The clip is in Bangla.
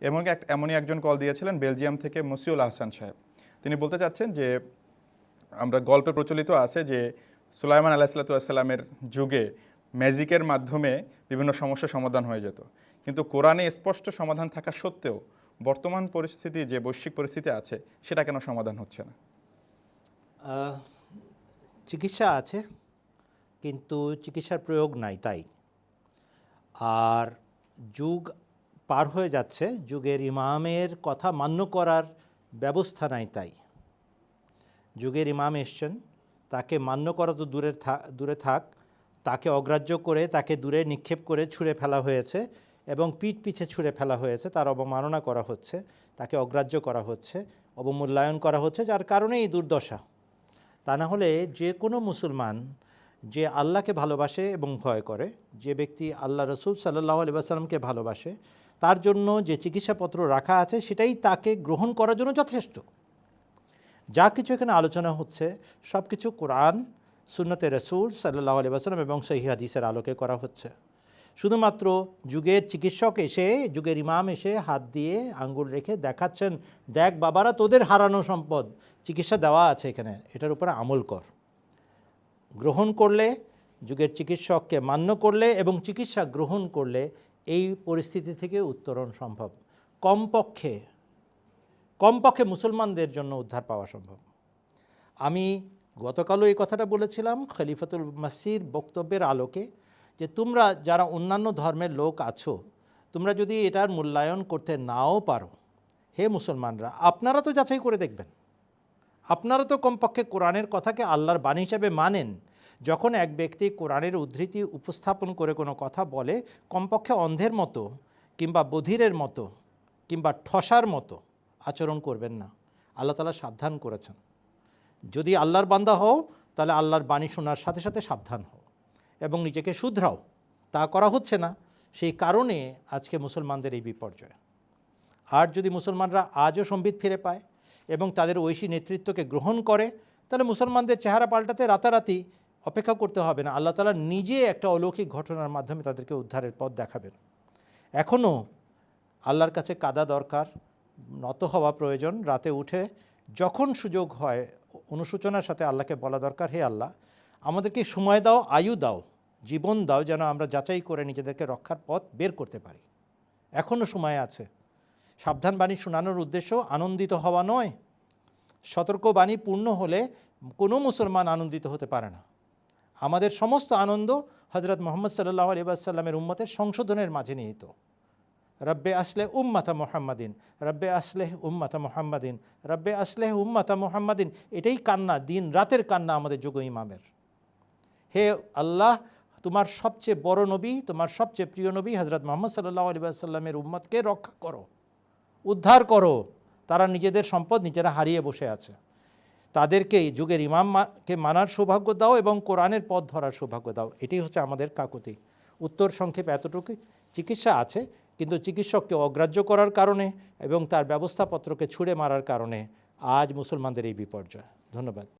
এবং এমনই একজন কল দিয়েছিলেন বেলজিয়াম থেকে মসিউল আহসান সাহেব। তিনি বলতে চাচ্ছেন যে, আমরা গল্পে প্রচলিত আছে যে, সুলাইমান আলাহিসাল্লামের যুগে ম্যাজিকের মাধ্যমে বিভিন্ন সমস্যার সমাধান হয়ে যেত। কিন্তু কোরআনে স্পষ্ট সমাধান থাকা সত্ত্বেও বর্তমান পরিস্থিতি, যে বৈশ্বিক পরিস্থিতি আছে, সেটা কেন সমাধান হচ্ছে না? চিকিৎসা আছে, কিন্তু চিকিৎসার প্রয়োগ নাই তাই। আর যুগ পার হয়ে যাচ্ছে, যুগের ইমামের কথা মান্য করার ব্যবস্থা নাই তাই। যুগের ইমাম এসছেন, তাকে মান্য করা তো দূরে দূরে থাক, তাকে অগ্রাহ্য করে, তাকে দূরে নিক্ষেপ করে ছুঁড়ে ফেলা হয়েছে এবং পিঠ পিছে ছুঁড়ে ফেলা হয়েছে, তার অবমাননা করা হচ্ছে, তাকে অগ্রাহ্য করা হচ্ছে, অবমূল্যায়ন করা হচ্ছে, যার কারণে এই দুর্দশা। তা না হলে যে কোনো মুসলমান যে আল্লাহকে ভালোবাসে এবং ভয় করে, যে ব্যক্তি আল্লাহ রসুল সাল্লাহ আলিবাসাল্লামকে ভালোবাসে তার জন্য যে চিকিৎসাপত্র রাখা আছে সেটাই তাকে গ্রহণ করার জন্য যথেষ্ট। যা কিছু এখানে আলোচনা হচ্ছে সব কিছু কোরআন সুন্নতে রসুল সাল্লাহ আলিবাসাল্লাম এবং সহি হাদিসের আলোকে করা হচ্ছে। শুধুমাত্র যুগের চিকিৎসক এসে, যুগের ইমাম এসে হাত দিয়ে আঙ্গুল রেখে দেখাচ্ছেন, দেখ বাবারা, তোদের হারানো সম্পদ, চিকিৎসা দেওয়া আছে এখানে, এটার উপরে আমল কর। গ্রহণ করলে, যুগের চিকিৎসককে মান্য করলে এবং চিকিৎসা গ্রহণ করলে এই পরিস্থিতি থেকে উত্তরণ সম্ভব। কমপক্ষে কমপক্ষে মুসলমানদের জন্য উদ্ধার পাওয়া সম্ভব। আমি গতকালও এই কথাটা বলেছিলাম খলিফাতুল মাসির বক্তব্যের আলোকে যে তোমরা যারা অন্যান্য ধর্মের লোক আছো, তোমরা যদি এটার মূল্যায়ন করতে নাও পারো, হে মুসলমানরা, আপনারা তো যাচাই করে দেখবেন। আপনারা তো কমপক্ষে কোরআনের কথাকে আল্লাহর বাণী হিসাবে মানেন। যখন এক ব্যক্তি কোরআনের উদ্ধৃতি উপস্থাপন করে কোনো কথা বলে, কমপক্ষে অন্ধের মতো কিংবা বধিরের মতো কিংবা ঠসার মতো আচরণ করবেন না। আল্লাহ তালা সাবধান করেছেন। যদি আল্লাহর বান্দা হও, তাহলে আল্লাহর বাণী শোনার সাথে সাথে সাবধান হও এবং নিজেকে শুধরাও। তা করা হচ্ছে না। সেই কারণে আজকে মুসলমানদের এই বিপর্যয়। আর যদি মুসলমানরা আজও সম্বিত ফিরে পায় এবং তাদের ঐশী নেতৃত্বকে গ্রহণ করে, তাহলে মুসলমানদের চেহারা পাল্টাতে রাতারাতি অপেক্ষা করতে হবে না। আল্লাহ তালা নিজে একটা অলৌকিক ঘটনার মাধ্যমে তাদেরকে উদ্ধারের পথ দেখাবেন। এখনও আল্লাহর কাছে কাদা দরকার, নত হওয়া প্রয়োজন, রাতে উঠে যখন সুযোগ হয়, অনুশোচনার সাথে আল্লাহকে বলা দরকার, হে আল্লাহ, আমাদেরকে সময় দাও, আয়ু দাও, জীবন দাও, যেন আমরা যাচাই করে নিজেদেরকে রক্ষার পথ বের করতে পারি। এখনও সময় আছে। সাবধান বাণী শোনানোর উদ্দেশ্য আনন্দিত হওয়া নয়। সতর্ক বাণী পূর্ণ হলে কোনো মুসলমান আনন্দিত হতে পারে না। আমাদের সমস্ত আনন্দ হজরত মোহাম্মদ সাল্লাহ আলিবাসাল্লামের উম্মতের সংশোধনের মাঝে নিহিত। রব্বে আসলে উম্মাতা মোহাম্মদিন, রব্বে আসলেহ উম্মাতা মোহাম্মদিন, রব্বে আসলেহ উম্মাতা মোহাম্মদিন, এটাই কান্না, দিন রাতের কান্না আমাদের যুগ ইমামের। হে আল্লাহ, তোমার সবচেয়ে বড় নবী, তোমার সবচেয়ে প্রিয় নবী হজরত মোহাম্মদ সাল্লাহ আলিবাসাল্লামের উম্মতকে রক্ষা করো। উদ্ধার করো। তারা নিজেদের সম্পদ নিজেরা হারিয়ে বসে আছে। তাদেরকে যুগের ইমামকে মানার সৌভাগ্য দাও এবং কোরআনের পথ ধরার সৌভাগ্য দাও। এটাই হচ্ছে আমাদের কাকুতি। উত্তর সংক্ষেপ এতটুকু চিকিৎসা আছে, কিন্তু চিকিৎসককে অগ্রাহ্য করার কারণে এবং তার ব্যবস্থাপত্রকে ছুঁড়ে মারার কারণে আজ মুসলমানদের এই বিপর্যয়। ধন্যবাদ।